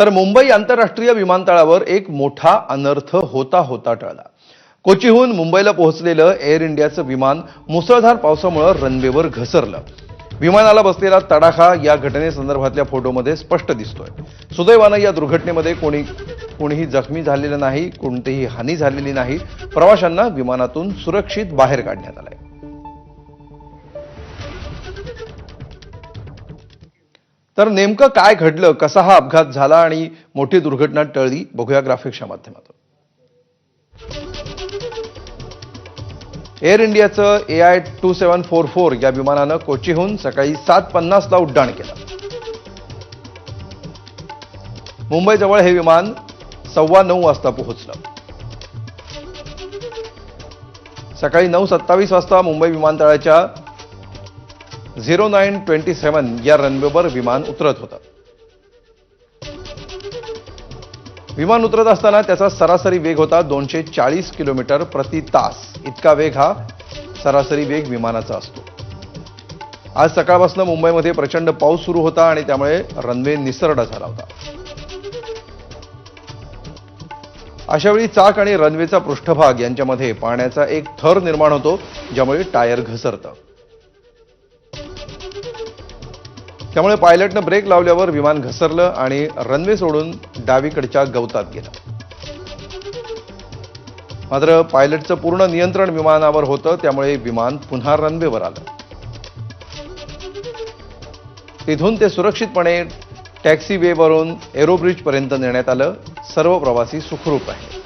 तर मुंबई आंतरराष्ट्रीय विमानतळावर एक मोठा अनर्थ होता होता टळला. कोचीहून मुंबईला पोहोचलेलं एअर इंडियाचं विमान मुसळधार पावसामुळे रनवेवर घसरलं. विमानाला बसलेला तडाखा या घटनेसंदर्भातल्या फोटोमध्ये स्पष्ट दिसतोय. सुदैवानं या दुर्घटनेमध्ये कोणी कोणीही जखमी झालेलं नाही कोणतीही हानी झालेली नाही. प्रवाशांना विमानातून सुरक्षित बाहेर काढण्यात आलंय. तर नेमकं काय घडलं? कसा हा अपघात झाला आणि मोठी दुर्घटना टळली? बघूया ग्राफिक्सच्या माध्यमातून. एअर इंडियाचं A I two seven four four या विमानानं कोचीहून सकाळी सात पन्नासला उड्डाण केलं. मुंबईजवळ हे विमान सव्वा नऊ वाजता पोहोचलं. सकाळी नऊ सत्तावीस वाजता मुंबई विमानतळाच्या झिरो नाईन ट्वेंटी सेव्हन या रनवेवर विमान उतरत होतं. विमान उतरत असताना त्याचा सरासरी वेग होता दोनशे चाळीस किलोमीटर प्रति तास. इतका वेग हा सरासरी वेग विमानाचा असतो. आज सकाळपासून मुंबईमध्ये प्रचंड पाऊस सुरू होता आणि त्यामुळे रनवे निसरडा झाला होता. अशावेळी चाक आणि रनवेचा पृष्ठभाग यांच्यामध्ये पाण्याचा एक थर निर्माण होतो ज्यामुळे टायर घसरतं. त्यामुळे पायलटनं ब्रेक लावल्यावर विमान घसरलं आणि रनवे सोडून डावीकडच्या गवतात गेलं. मात्र पायलटचं पूर्ण नियंत्रण विमानावर होतं त्यामुळे विमान पुन्हा रनवेवर आलं. तिथून ते सुरक्षितपणे टॅक्सी वेवरून एरोब्रिज नेण्यात आलं. सर्व प्रवासी सुखरूप आहेत.